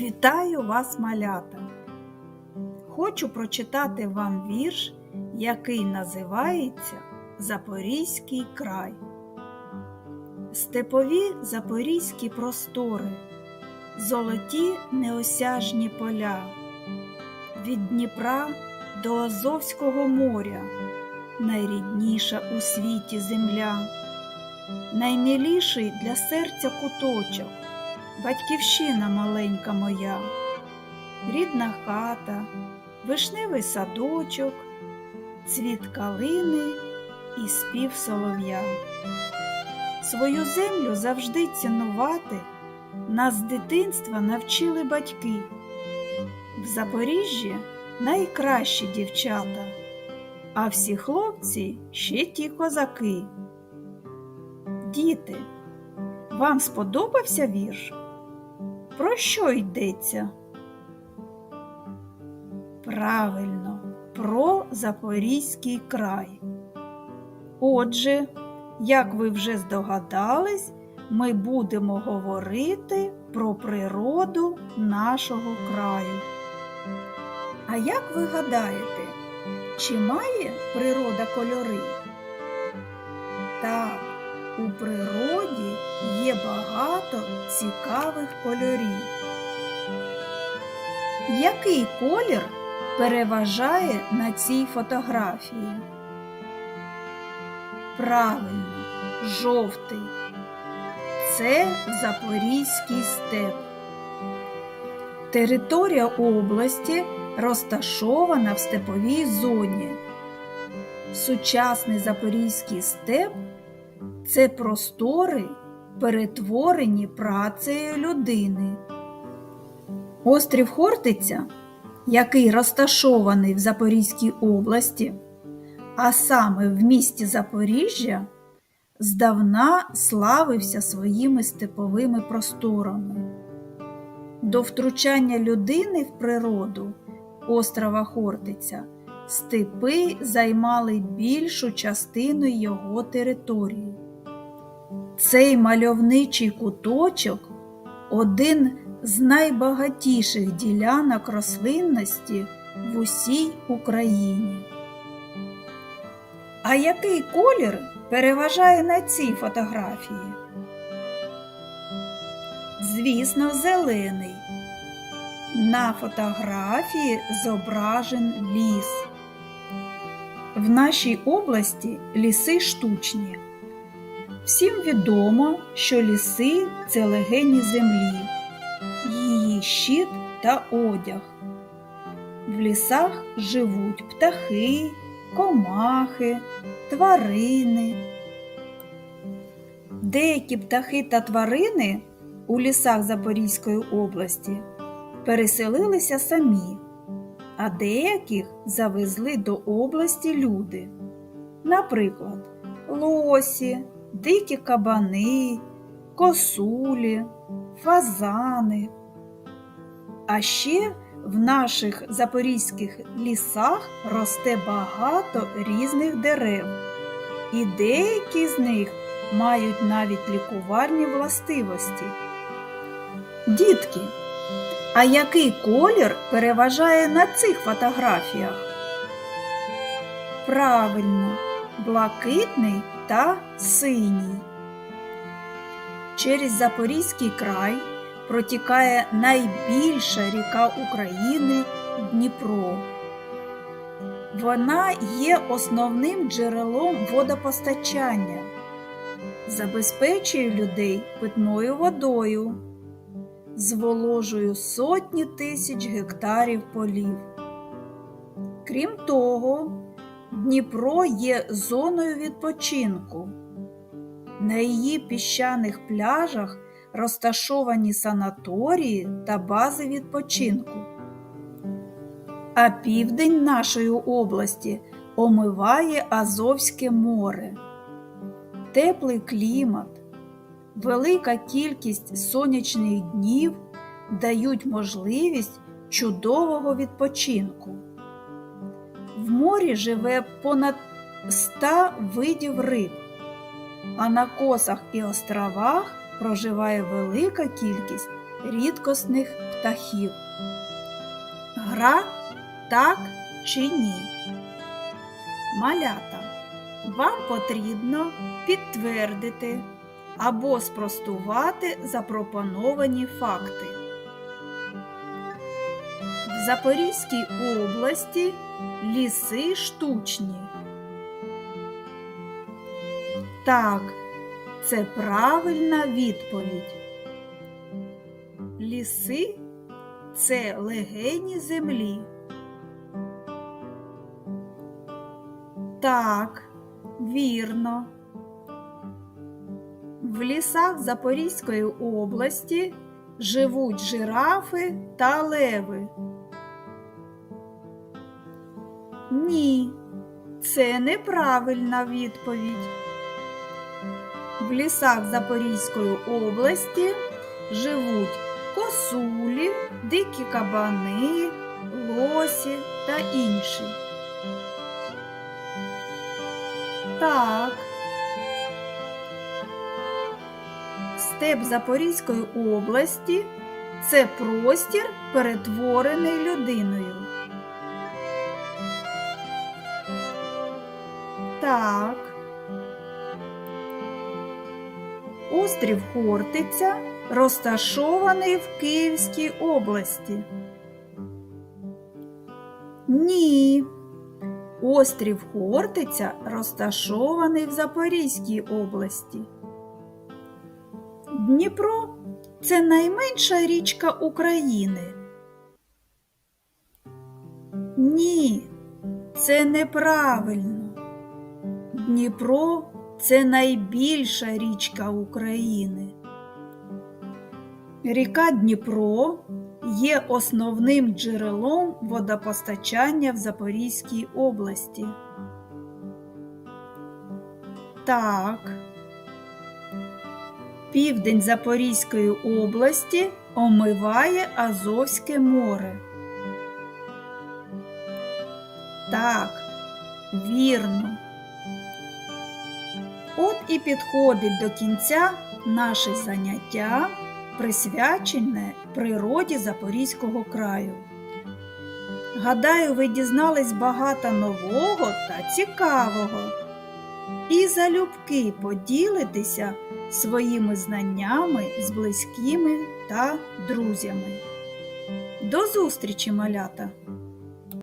Вітаю вас, малята! Хочу прочитати вам вірш, який називається Запорізький край. Степові запорізькі простори, золоті неосяжні поля, від Дніпра до Азовського моря, найрідніша у світі земля, найміліший для серця куточок батьківщина маленька моя, рідна хата, вишневий садочок, цвіт калини і спів солов'я. Свою землю завжди цінувати нас з дитинства навчили батьки. В Запоріжжі найкращі дівчата, а всі хлопці ще ті козаки. Діти, вам сподобався вірш? Про що йдеться? Правильно, про Запорізький край. Отже, як ви вже здогадались, ми будемо говорити про природу нашого краю. А як ви гадаєте, чи має природа кольори? Так, у природі є багато цікавих кольорів. Який колір переважає на цій фотографії? Правильно, жовтий. Це Запорізький степ. Територія області розташована в степовій зоні. Сучасний Запорізький степ це простори, перетворені працею людини. Острів Хортиця, який розташований в Запорізькій області, а саме в місті Запоріжжя, здавна славився своїми степовими просторами. До втручання людини в природу острова Хортиця степи займали більшу частину його території. Цей мальовничий куточок один з найбагатіших ділянок рослинності в усій Україні. А який колір переважає на цій фотографії? Звісно, зелений. На фотографії зображен ліс. В нашій області ліси штучні. Всім відомо, що ліси це легені землі, її щит та одяг. В лісах живуть птахи, комахи, тварини. Деякі птахи та тварини у лісах Запорізької області переселилися самі, а деяких завезли до області люди. Наприклад, лосі, дикі кабани, косулі, фазани. А ще в наших запорізьких лісах росте багато різних дерев, і деякі з них мають навіть лікувальні властивості. Дітки, а який колір переважає на цих фотографіях? Правильно, блакитний та синій. Через Запорізький край протікає найбільша ріка України Дніпро. Вона є основним джерелом водопостачання, забезпечує людей питною водою, зволожує сотні тисяч гектарів полів. Крім того, Дніпро є зоною відпочинку. На її піщаних пляжах розташовані санаторії та бази відпочинку. А південь нашої області омиває Азовське море. Теплий клімат, велика кількість сонячних днів дають можливість чудового відпочинку. В морі живе понад 100 видів риб, а на косах і островах проживає велика кількість рідкосних птахів. Гра так чи ні? Малята, вам потрібно підтвердити або спростувати запропоновані факти. В Запорізькій області ліси штучні. Так, це правильна відповідь. Ліси це легені землі. Так, вірно. В лісах Запорізької області живуть жирафи та леви. Ні, це неправильна відповідь. В лісах Запорізької області живуть косулі, дикі кабани, лосі та інші. Так. Степ Запорізької області це простір, перетворений людиною. Так. Острів Хортиця розташований в Київській області. Ні. Острів Хортиця розташований в Запорізькій області. Дніпро це найменша річка України. Ні, це неправильно. Дніпро це найбільша річка України. Ріка Дніпро є основним джерелом водопостачання в Запорізькій області. Так. Південь Запорізької області омиває Азовське море. Так, вірно. От і підходить до кінця наше заняття, присвячене природі Запорізького краю. Гадаю, ви дізнались багато нового та цікавого. І залюбки поділитися своїми знаннями з близькими та друзями. До зустрічі, малята!